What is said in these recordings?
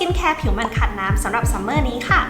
กินแคร์ผิวมันขาดน้ำสำหรับซัมเมอร์นี้ค่ะ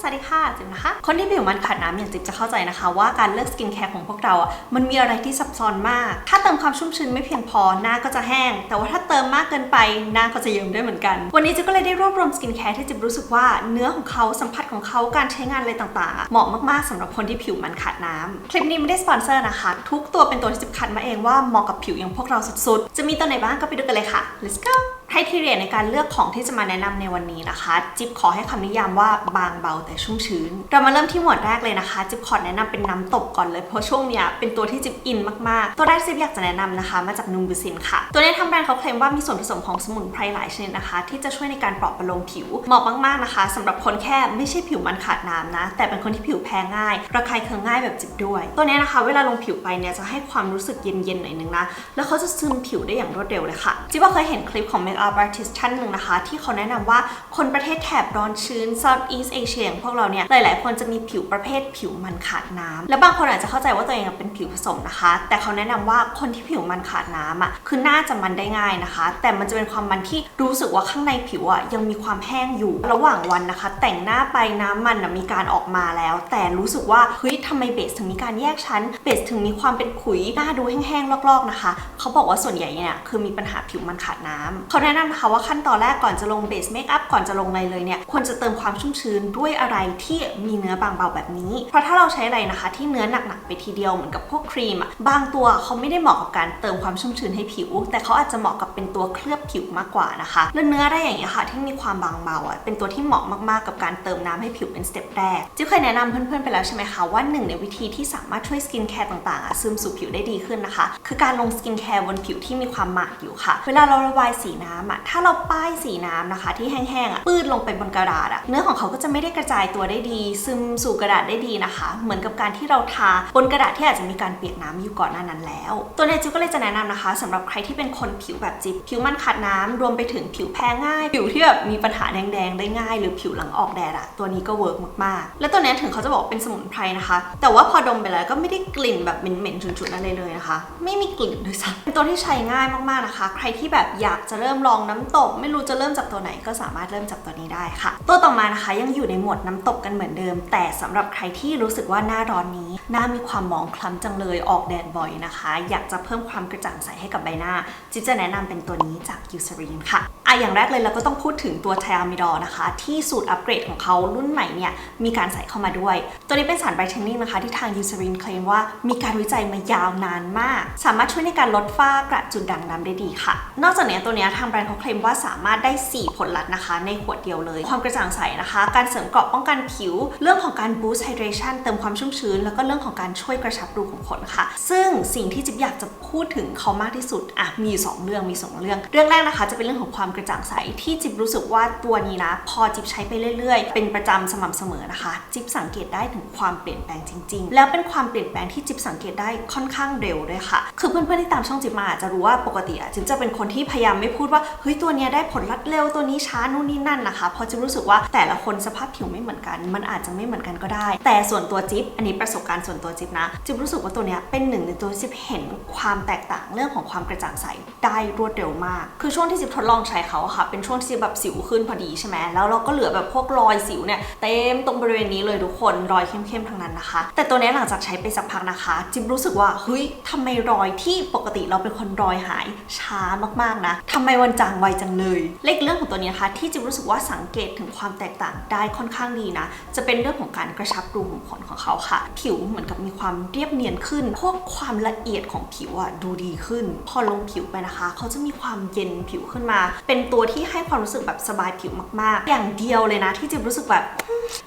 สวัสดีค่ะจิบนะคะ คนที่ผิวมันขาดน้ำอย่างจิบจะเข้าใจนะคะ ว่าการเลือกสกินแคร์ของพวกเราอะมันมีอะไรที่ซับซ้อนมาก ถ้าเติมความชุ่มชื้นไม่เพียงพอหน้าก็จะแห้ง แต่ว่าถ้าเติมมากเกินไปหน้าก็จะเยิ้มได้เหมือนกัน วันนี้จิบก็เลยได้รวบรวมสกินแคร์ที่จิบรู้สึกว่าเนื้อของเขาสัมผัสของเขาการใช้งานอะไรต่างๆ เหมาะมากๆสำหรับคนที่ผิวมันขาดน้ำคลิปนี้ไม่ได้สปอนเซอร์นะคะ ทุกตัวเป็นตัวที่จิบคัดมาเองว่าเหมาะกับผิวอย่างพวกเราสุดๆ จะมีตัวไหนบ้างก็ไปดูกันเลยค่ะ let's go รทีเรียในการเลือกของที่จะมาแนะนำในวันนี้นะคะ จิ๊บขอให้คำนิยามว่าบางเบาแต่ชุ่มชื้น เรามาเริ่มที่หมวดแรกเลยนะคะ จิ๊บขอแนะนำเป็นน้ำตกก่อนเลยเพราะช่วงเนี้ยเป็นตัวที่จิ๊บอินมากๆ ตัวแรกจิ๊บอยากจะแนะนำนะคะ มาจากนูมบูซินค่ะ ตัวนี้ทางแบรนด์เขาเคลมว่ามีส่วนผสมของสมุนไพรหลายชนิดนะคะ ที่จะช่วยในการปลอบประโลมผิวเหมาะมากๆนะคะสำหรับคนแค่ไม่ใช่ผิวมันขาดน้ำนะ แต่เป็นคนที่ผิวแพ้ง่าย ระคายเคืองง่ายแบบจิ๊บด้วย ตัวนี้นะคะ เวลาลงผิวไปเนี่ยจะให้ความรู้สึกเย็นๆหน่อยนึงนะแล้วเขาจะซึมผิวได้อย่างรวดเร็วเลยค่ะจิ๊บว่าเคยเห็นคลิปของ Makeup Artist ท่านหนึ่งนะคะ ที่เขาแนะนำว่าคนประเทศแถบร้อนชื้น Southeast Asia อย่างพวกเราเนี่ย หลาย ๆ คนจะมีผิวประเภทผิวมันขาดน้ำและบางคนอาจจะเข้าใจว่าตัวเองเป็นผิวผสมนะคะ แต่เขาแนะนำว่าคนที่ผิวมันขาดน้ำอะคือหน้าจะมันได้ง่ายนะคะ แต่มันจะเป็นความมันที่รู้สึกว่าข้างในผิวอะยังมีความแห้งอยู่ระหว่างวันนะคะ แต่งหน้าไปน้ำมันมีการออกมาแล้ว แต่รู้สึกว่าเฮ้ยทำไมเบสถึงมีการแยกชั้นเบสถึงมีความเป็นขุยหน้าดูแห้งๆลอก ๆ นะคะ เขาบอกว่าส่วนใหญ่เนี่ยคือมีปัญหาผิวมันขาดน้ำเขาแนะนำนะคะว่าขั้นตอนแรกก่อนจะลงเบสเมคอัพก่อนจะลงอะไรเลยเนี่ยควรจะเติมความชุ่มชื้นด้วยอะไรที่มีเนื้อบางเบาแบบนี้ เพราะถ้าเราใช้อะไรนะคะ ที่เนื้อหนักๆไปทีเดียวเหมือนกับพวกครีมอะบางตัวเขาไม่ได้เหมาะกับการเติมความชุ่มชื้นให้ผิว แต่เขาอาจจะเหมาะกับเป็นตัวเคลือบผิวมากกว่านะคะแล้วเนื้ออะไรอย่างเงี้ยค่ะ ที่มีความบางเบาอะเป็นตัวที่เหมาะมากๆกับการเติมน้ำให้ผิวเป็นสเต็ปแรกจิ๊บเคยแนะนำเพื่อนๆไปแล้วใช่ไหมคะว่าหนึ่งในวิธีที่สามารถช่วยสกินแคร์ต่างๆอะซึมสู่ผิวได้ดีขึ้นนะคะ คือการลงสกินแคร์บนผิวที่มีความหมาดอยู่ค่ะ เวลาเราระบายสีน้ำอะถ้าเราป้ายสีน้ำนะคะ ที่แห้งๆอะปื้ดลงไปบนกระดาษอะเนื้อของเขาก็จะไม่ได้กระจายตัวได้ดี ซึมสู่กระดาษได้ดีนะคะ เหมือนกับการที่เราทาบนกระดาษที่อาจจะมีการเปียกน้ำอยู่ก่อนหน้านั้นแล้ว ตัวเนี้จิ๊ก็เลยจะแนะนำนะคะสำหรับใครที่เป็นคนผิวแบบจิบผิวมันขาดน้ำรวมไปถึงผิวแพ้ง่าย ผิวที่แบบมีปัญหาแดงๆได้ง่าย หรือผิวหลังออกแดดอะตัวนี้ก็เวิร์กมากๆ แล้วตัวนี้ถึงเขาจะบอกเป็นสมุนไพรนะคะ แต่ว่าพอดมไปแล้วก็ไม่ได้กลิ่นแบบเหม็นๆฉุนๆอะไรเลยนะคะ ไม่มีกลิ่นด้วยซ้ำเป็นตัวที่ใช้ง่ายมากๆนะคะ ใครที่แบบอยากจะเริ่มลองน้ำตก ไม่รู้จะเริ่มจากตัวไหนก็สามารถเริ่มจากตัวนี้ได้ค่ะ ตัวต่อมานะคะยังอยู่ในหมวดน้ำตกกันเหมือนเดิม แต่สำหรับใครที่รู้สึกว่าหน้าร้อนนี้ หน้ามีความหมองคล้ำจังเลยออกแดดบ่อยนะคะ อยากจะเพิ่มความกระจ่างใสให้กับใบหน้าจิ๊จะแนะนำเป็นตัวนี้จากยูซ r รีนค่ะอะอย่างแรกเลยเราก็ต้องพูดถึงตัวไทอามิดอลนะคะ ที่สูตรอัปเกรดของเขารุ่นใหม่เนี่ยมีการใส่เข้ามาด้วย ตัวนี้เป็นสารไบเทนนิ่งนะคะที่ทางยูซ r รีนเคลมว่ามีการวิจัยมายาวนานมาก สามารถช่วยในการลดฝ้ากระจุดด่างดำได้ดีค่ะ นอกจากนี้ตัวเนี้ยทางแบนด์เขาเคลมว่าสามารถได้ 4 ผลลัพธ์นะคะ ในขวดเดียวเลย ความกระจ่างใสนะคะ การเสริมเกราะป้องกันผิว เรื่องของการบูสต์ไฮเดรชันเติมความชุ่มชื้น แล้วก็เรื่องของการช่วยกระชับรูขุมขนค่ะ ซึ่งสิ่งที่จิ๊บอยากจะพูดถึงเขามากที่สุดอะมีอยู่สองเรื่องมีสองเรื่อง เรื่องแรกนะคะ จะเป็นเรื่องของความกระจ่างใสที่จิ๊บรู้สึกว่าตัวนี้นะ พอจิ๊บใช้ไปเรื่อย ๆ เป็นประจำสม่ำเสมอนะคะ จิ๊บสังเกตได้ถึงความเปลี่ยนแปลงจริง ๆ แล้วเป็นความเปลี่ยนแปลงที่จิ๊บสังเกตได้ค่อนข้างเร็วด้วยค่ะ คือเพื่อนๆที่ตามช่องจิ๊บมาอาจจะรู้ว่าปกติอะจิ๊บจะเป็นคนที่พยายามไม่พูดว่าเฮ้ยตัวเนี้ยได้ผลลัพธ์เร็วตัวนี้ช้านู่นนี่นั่นนะคะพราะจิ๊บรู้สึกว่าแต่ละคนสภาพผิวไม่เหมือนกัน มันอาจจะไม่เหมือนกันก็ได้ แต่ส่วนตัวจิ๊บอันนี้ประสบการณ์ส่วนตัวจิ๊บนะจิ๊บรู้สึกว่าตัวเนี้ยเป็นหนึ่งในตัวที่จิ๊บเห็นความแตกต่างเรื่องของความกระจ่างใสได้รวดเร็วมาก คือช่วงที่จิ๊บทดลองใช้เขาค่ะ เป็นช่วงที่จิ๊บแบบสิวขึ้นพอดีใช่ไหมแล้วเราก็เหลือแบบพวกรอยสิวเนี่ยเต็มตรงบริเวณนี้เลยทุกคนรอยเข้มๆทั้งนั้นนะคะ แต่ตัวเนี้ยหลังจากใช้ไปสักพักนะคะ จิ๊บรู้สึกว่าเฮ้ยทำไมรอยที่ปกติเราเป็นคนรอยหายช้ามากๆนะทำไมวันจางไวจังเลยเลขเรื่องของตัวนี้นะคะที่จิ๊บรู้สึกว่าสังเกตถึงความแตกต่างได้ค่อนข้างดีนะ จะเป็นเรื่องของการกระชับรูขุมขนของเขาค่ะ ผิวเหมือนกับมีความเรียบเนียนขึ้น พวกความละเอียดของผิวอะดูดีขึ้น พอลงผิวไปนะคะ เขาจะมีความเย็นผิวขึ้นมา เป็นตัวที่ให้ความรู้สึกแบบสบายผิวมากๆ อย่างเดียวเลยนะ ที่จิ๊บรู้สึกแบบ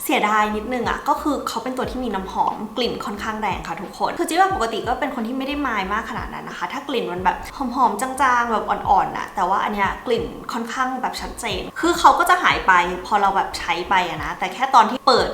เสียดายนิดนึงอะก็คือเขาเป็นตัวที่มีน้ำหอมกลิ่นค่อนข้างแรงค่ะทุกคน คือจิ๊บปกติก็เป็นคนที่ไม่ได้มายมากขนาดนั้นนะคะ ถ้ากลิ่นมันแบบหอมๆจางๆแบบอ่อนๆอะแต่ว่าอันเนี้ยกลิ่นค่อนข้างแบบชัดเจน คือเขาก็จะหายไปพอเราแบบใช้ไปอะนะแต่แค่ตอนที่เปิด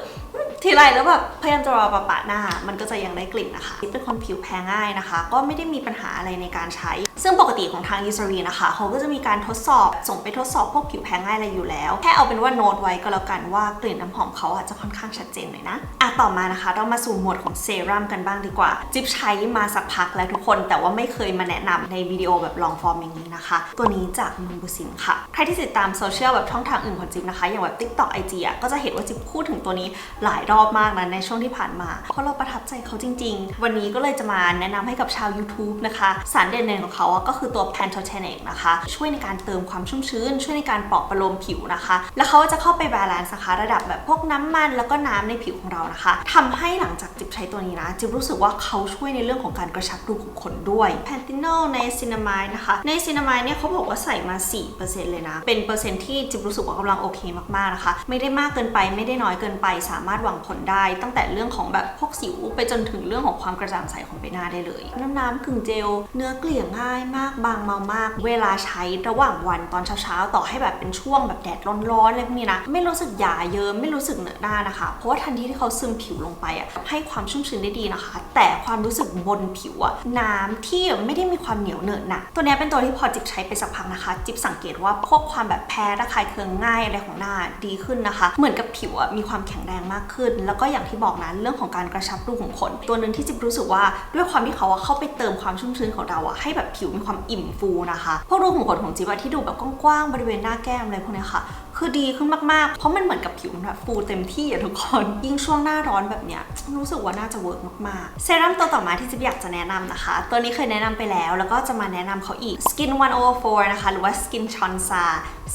ทีไรแล้วแบบพยายามจะรอปะปะหน้า มันก็จะยังได้กลิ่นนะคะจิ๊บเป็นคนผิวแพ้ง่ายนะคะ ก็ไม่ได้มีปัญหาอะไรในการใช้ ซึ่งปกติของทางยูซ r รีนะคะเขาก็จะมีการทดสอบส่งไปทดสอบพวกผิวแพ้ง่ายอะไรอยู่แล้วแค่เอาเป็นว่าโน้ตไว้ก็แล้วกันว่ากลิ่นน้ำหอมเขาอาจจะค่อนข้างชัดเจนหน่อยนะอะต่อมานะคะ เรามาสู่หมวดของเซรั่มกันบ้างดีกว่า จิ๊บใช้มาสักพักแล้วทุกคน แต่ว่าไม่เคยมาแนะนำในวิดีโอแบบลองฟอร์มอย่างนี้นะคะ ตัวนี้จากมุนบุสินค่ะ ใครที่ติดตามโซเชียลแบบช่องทางอื่นของจิ๊บนะคะ อย่างแบบ TikTok IG อะก็จะเห็นว่าจิ๊บพูดถึงตัวนี้หลายรอบอบมากนะในช่วงที่ผ่านมา เพราะเราประทับใจเขาจริง ๆ วันนี้ก็เลยจะมาแนะนำให้กับชาว YouTube นะคะ สารเด่นๆของเขาอะก็คือตัว Pantotenic นะคะ ช่วยในการเติมความชุ่มชื้น ช่วยในการปลอบประโลมผิวนะคะ แล้วเขาจะเข้าไปบาลานซ์นะคะระดับแบบพวกน้ำมันแล้วก็น้ำในผิวของเรานะคะทำให้หลังจากจิบใช้ตัวนี้นะจิบรู้สึกว่าเขาช่วยในเรื่องของการกระชับรูขุมขนด้วยแพนติน l ในซินามายนะคะ ในซินามายเนี่ยเขาบอกว่าใส่มา 4%เลยนะ เป็นเปอร์เซ็นต์ที่จิบรู้สึกว่ากำลังโอเคมากๆนะคะ ไม่ได้มากเกินไปไม่ได้น้อยเกินไปสามารถหวังผลได้ ตั้งแต่เรื่องของแบบพวกสิวไปจนถึงเรื่องของความกระจ่างใสของใบหน้าได้เลย น้ำน้ำกึ่งเจล เนื้อเกลี่ยง่ายมากบางเมามาก เวลาใช้ระหว่างวันตอนเช้าๆ ต่อให้แบบเป็นช่วงแบบแดดร้อนๆอะไรพวกนี้นะ ไม่รู้สึกหยาเยิ้มไม่รู้สึกเหนอะหน้านะคะ เพราะว่าทันทีที่เขาซึมผิวลงไปอะให้ความชุ่มชื้นได้ดีนะคะ แต่ความรู้สึกบนผิวอะน้ำที่ไม่ได้มีความเหนียวเหนอะหนะตัวนี้เป็นตัวที่พอจิบใช้ไปสักพักนะคะ จิบสังเกตว่าพวกความแบบแพ้ระคายเคืองง่ายอะไรของหน้าดีขึ้นนะคะ เหมือนกับผิวอะมีความแข็งแรงมากขึ้นแล้วก็อย่างที่บอกนะเรื่องของการกระชับรูขุมขน ตัวหนึ่งที่จิบรู้สึกว่าด้วยความที่เขาเข้าไปเติมความชุ่มชื้นของเราอะให้แบบผิวมีความอิ่มฟูนะคะพวกรูขุมขนของจิบอะที่ดูแบบกว้างๆบริเวณหน้าแก้มอะไรพวกนี้ค่ะ คือดีขึ้นมากๆ เพราะมันเหมือนกับผิวมันแบบฟูเต็มที่อะทุกคน ยิ่งช่วงหน้าร้อนแบบเนี้ยรู้สึกว่าน่าจะเวิร์กมากๆ เซรั่มตัวต่อมาที่จิ๊บอยากจะแนะนำนะคะ ตัวนี้เคยแนะนำไปแล้ว แล้วก็จะมาแนะนำเขาอีก Skin 104 นะคะ หรือว่า Skin Chonsa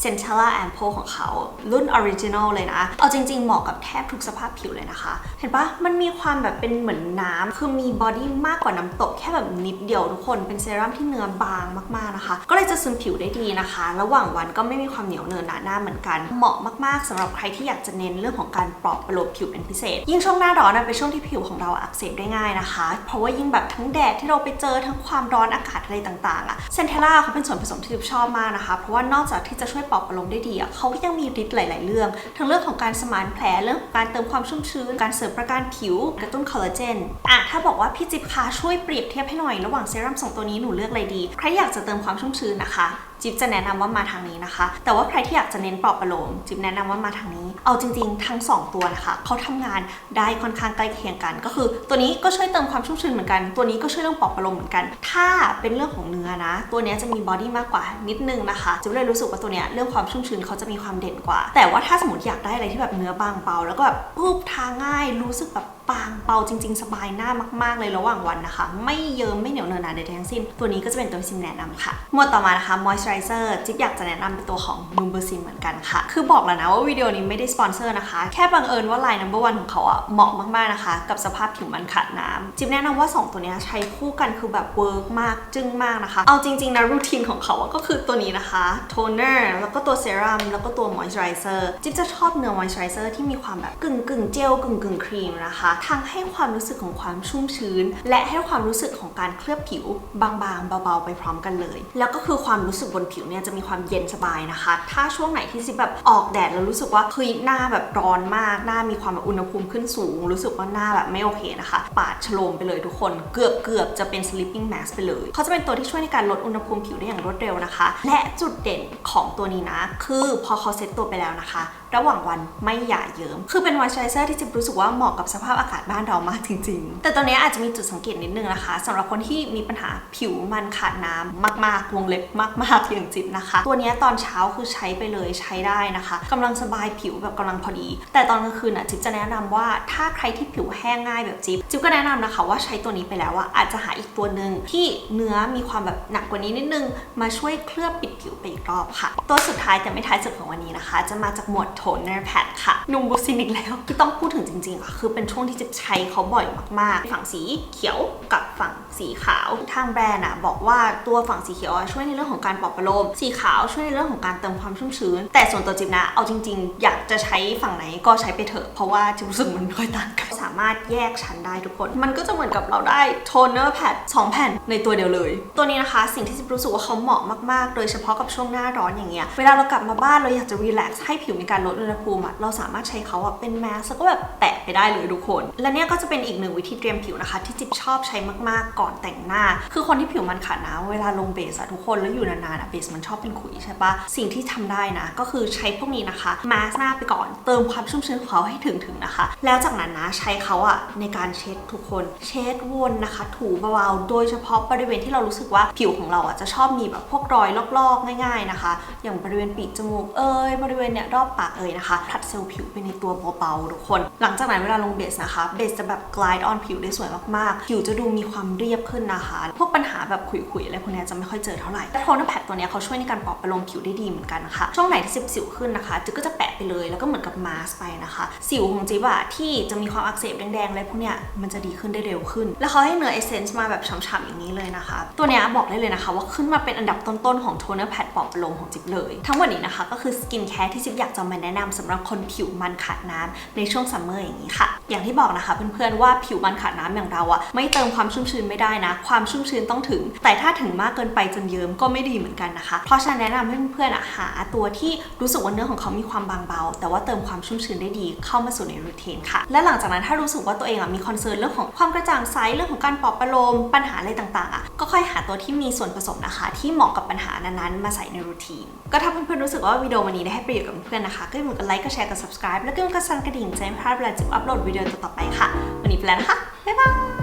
Centella Ampoule ของเขารุ่น Original เลยนะ เอาจริงๆ เหมาะกับแทบทุกสภาพผิวเลยนะคะ เห็นปะมันมีความแบบเป็นเหมือนน้ำคือมีบอดี้มากกว่าน้ำตกแค่แบบนิดเดียวทุกคน เป็นเซรั่มที่เนื้อบางมากๆนะคะ ก็เลยจะซึมผิวได้ดีนะคะ ระหว่างวันก็ไม่มีความเหนียวเนินหนาหน้าเหมือนกันเหมาะมากๆสำหรับใครที่อยากจะเน้นเรื่องของการปลอบประโลมผิวเป็นพิเศษ ยิ่งช่วงหน้าร้อนนะเป็นช่วงที่ผิวของเราอักเสบได้ง่ายนะคะ เพราะว่ายิ่งแบบทั้งแดดที่เราไปเจอทั้งความร้อนอากาศอะไรต่างๆอะเซนเทล่าเขาเป็นส่วนผสมที่ดิบชอบมากนะคะ เพราะว่านอกจากที่จะช่วยปลอบประโลมได้ดีอะเขายังมีฤทธิ์หลาย ๆ เรื่อง ทั้งเรื่องของการสมานแผลเรื่องการเติมความชุ่มชื้น การเสริมประการผิวกระตุ้นคอลลาเจนอะถ้าบอกว่าพี่จิ๊บคะช่วยเปรียบเทียบให้หน่อยระหว่างเซรั่มสองตัวนี้หนูเลือกอะไรดี ใครอยากจะเติมความชุ่มชื้นนะคะ จิ๊บจะแนะนำว่ามาทางนี้นะคะ แต่ว่าใครที่อยากจะเน้นปลอบประโลมจิ๊บแนะนำว่ามาทางนี้ เอาจริง ๆ ทั้ง 2 ตัวนะคะเขาทำงานได้ค่อนข้างใกล้เคียงกัน ก็คือ ตัวนี้ก็ช่วยเติมความชุ่มชื้นเหมือนกัน ตัวนี้ก็ช่วยเรื่องปลอบประโลมเหมือนกัน ถ้าเป็นเรื่องของเนื้อนะ ตัวนี้จะมีบอดี้มากกว่านิดนึงนะคะจิ๊บเลยรู้สึกว่าตัวเนี้ยเรื่องความชุ่มชื้นเขาจะมีความเด่นกว่า แต่ว่าถ้าสมมติอยากได้อะไรที่แบบเนื้อบางเบาแล้วก็แบบปุ๊บทาง่ายรู้สึกแบบางเบาจริง ๆ สบายหน้ามาก ๆ เลยระหว่างวันนะคะ ไม่เยิ้มไม่เหนียวเนอะหนาใดๆทั้งสิ้น ตัวนี้ก็จะเป็นตัวที่ซิมแนะนำค่ะ หมวดต่อมานะคะ moisturizer จิ๊บอยากจะแนะนำเป็นตัวของ n u m b e r s i n เหมือนกันค่ะ คือบอกแล้วนะว่าวิดีโอนี้ไม่ได้สปอนเซอร์นะคะ แค่บังเอิญว่า line number one ของเขาอะเหมาะมากๆนะคะ กับสภาพผิวมันขาดน้ำจิ๊บแนะนำว่า 2 ตัวนี้ใช้คู่กันคือแบบเวิร์กมากจึ้งมากนะคะ เอาจริงๆนะรูทีนของเขาอะก็คือตัวนี้นะคะโทนเนอร์แล้วก็ตัวเซรั่มแล้วก็ตัว moisturizer จิ๊บจะชอบเนื้อ moisturizer ที่มีความแบบกึ่งกึ่งเจลกึ่งกึ่งครีมนะคะทั้งให้ความรู้สึกของความชุ่มชื้น และให้ความรู้สึกของการเคลือบผิวบางๆ เบาๆ ไปพร้อมกันเลย แล้วก็คือความรู้สึกบนผิวเนี่ยจะมีความเย็นสบายนะคะ ถ้าช่วงไหนที่ซิแบบออกแดดแล้วรู้สึกว่าเฮ้ยหน้าแบบร้อนมากหน้ามีความแบบอุณหภูมิขึ้นสูง รู้สึกว่าหน้าแบบไม่โอเคนะคะ ปาดฉโลมไปเลยทุกคน เกือบเกือบๆจะเป็น sleeping mask ไปเลยเขาจะเป็นตัวที่ช่วยในการลดอุณหภูมิผิวได้อย่างรวดเร็วนะคะ และจุดเด่นของตัวนี้นะ คือพอเขาเซ็ตตัวไปแล้วนะคะ ระหว่างวันไม่หย่าเยิ้ม คือเป็นมอยส์เจอไรเซอร์ที่จิ๊บรู้สึกว่าเหมาะกับสภาพอากาศบ้านเรามากจริง ๆ แต่ตัวนี้อาจจะมีจุดสังเกตนิดนึงนะคะสำหรับคนที่มีปัญหาผิวมันขาดน้ำมากๆวงเล็บมากๆอย่างจิ๊บนะคะ ตัวนี้ตอนเช้าคือใช้ไปเลยใช้ได้นะคะกำลังสบายผิวแบบกำลังพอดี แต่ตอนกลางคืนอะจิ๊บจะแนะนำว่าถ้าใครที่ผิวแห้งง่ายแบบจิ๊บจิ๊บก็แนะนำนะคะ ว่าใช้ตัวนี้ไปแล้วว่าอาจจะหาอีกตัวหนึ่งที่เนื้อมีความแบบหนักกว่านี้นิดนึงมาช่วยเคลือบปิดผิวไปอีกรอบค่ะ ตัวสุดท้ายแต่ไม่ท้ายสุดของวันนี้นะคะ จะมาจากหมวดโทนเนอร์แพดค่ะนุ่มบูซินอีกแล้ว ที่ต้องพูดถึงจริงๆอะคือเป็นช่วงที่จะใช้เขาบ่อยมากๆ ฝั่งสีเขียวกับฝั่งสีขาว ทางแบรนด์อะบอกว่าตัวฝั่งสีเขียวช่วยในเรื่องของการปลอบประโลม สีขาวช่วยในเรื่องของการเติมความชุ่มชื้น แต่ส่วนตัวจิ๊บนะ เอาจริงๆ อยากจะใช้ฝั่งไหนก็ใช้ไปเถอะ เพราะว่าจิ๊บรู้สึกมันไม่ค่อยต่างกัน สามารถแยกชั้นได้ทุกคน มันก็จะเหมือนกับเราได้โทนเนอร์แพด2แผ่นในตัวเดียวเลย ตัวนี้นะคะ สิ่งที่จิ๊บรู้สึกว่าเขาเหมาะมากๆ โดยเฉพาะกับช่วงหน้าร้อนอย่างเงี้ย เวลาเรากลับมาบ้านเราอยากจะรีแลกซ์ให้ผิวมีการลดอุณหภูมิอะเราสามารถใช้เขาอะเป็นแมสแล้วก็แบบแตะไปได้เลยทุกคน และเนี่ยก็จะเป็นอีกหนึ่งวิธีเตรียมผิวนะคะ ที่จิ๊บชอบใช้มากๆก่อนแต่งหน้า คือคนที่ผิวมันขาดนะเวลาลงเบสอะทุกคนแล้วอยู่นานๆอะเบสมันชอบเป็นขุยใช่ปะสิ่งที่ทำได้นะ ก็คือใช้พวกนี้นะคะมาสหน้าไปก่อนเติมความชุ่มชื้นของเขาให้ถึงๆนะคะ แล้วจากนั้นนะใช้เขาอะในการเช็ดทุกคน เช็ดวนนะคะ ถูเบาๆโดยเฉพาะบริเวณที่เรารู้สึกว่าผิวของเราอะจะชอบมีแบบพวกรอยลอกๆ ง่าย ๆนะคะ อย่างบริเวณปีกจมูกเอ่ยบริเวณเนี่ยรอบปากเอ่ยนะคะผลัดเซลล์ผิวไปในตัวเบาๆทุกคน หลังจากนั้นเวลาลงเบสนะคะเบสจะแบบ glide on ผิวได้สวยมากๆ ผิวจะดูมีความเรียบขึ้นนะคะ พวกปัญหาแบบขุยๆอะไรพวกเนี้ยจะไม่ค่อยเจอเท่าไหร่แต่โทนเนอร์แพดตัวเนี้ยเขาช่วยในการปลอบประโลมผิวได้ดีเหมือนกันนะคะช่วงไหนที่สิวขึ้นนะคะจิ๊บก็จะแปะไปเลยแล้วก็เหมือนกับมาสไปนะคะสิวของจิ๊บอะที่จะมีความอักเสบแดงๆอะไรพวกเนี้ยมันจะดีขึ้นได้เร็วขึ้น แล้วเขาให้เนื้อเอเซนส์มาแบบฉ่ำๆอย่างนี้เลยนะคะ ตัวเนี้ยบอกได้เลยนะคะ ว่าขึ้นมาเป็นอันดับต้นๆของโทนนอร์แพดปลอบประโลมของจิ๊บเลย ทั้งหมดนี้นะคะก็คือสกินแคร์ที่จิ๊บอยากจะมาแนะนำสำหรับคนผิวมันขาดน้ำในช่วงซัมเมอร์อย่างนี้ค่ะ อย่างที่บอกนะคะเพื่อนๆว่าผิวมันขาดน้ำอย่างเราอะไม่เติมความชุ่มชื้นไม่ได้นะ ความชุ่มชื้นต้องถึง แต่ถ้าถึงมากเกินไปจนเยิ้มก็ไม่ดีเหมือนกันนะคะ เพราะฉะนั้นแนะนำให้เพื่อนๆอะหาตัวที่รู้สึกว่าเนื้อของเขามีความบางเบา แต่ว่าเติมความชุ่มชื้นได้ดีเข้ามาสู่ในรูทีนค่ะ และหลังจากนั้นถ้ารู้สึกว่าตัวเองอะมีคอนเซิร์นเรื่องของความกระจ่างใสเรื่องของการปลอบประโลมปัญหาอะไรต่างๆอะก็ค่อยหาตัวที่มีส่วนผสมนะคะ ที่เหมาะกับปัญหานั้นๆมาใส่ในรูทีนก็ถ้าเพื่อนๆรู้สึกว่าวิดีโอวันนี้ได้ให้ประโยชน์กับเพื่อนๆนะคะก็อย่าลืมกดไลค์กดแชร์กด subscribe แล้วก็กดสั่นกระดิ่งจะไม่พลาดเวลาจะอัปโหลดวิดีโอต่อๆไปค่ะ วันนี้ไปแล้วนะคะ บ๊ายบาย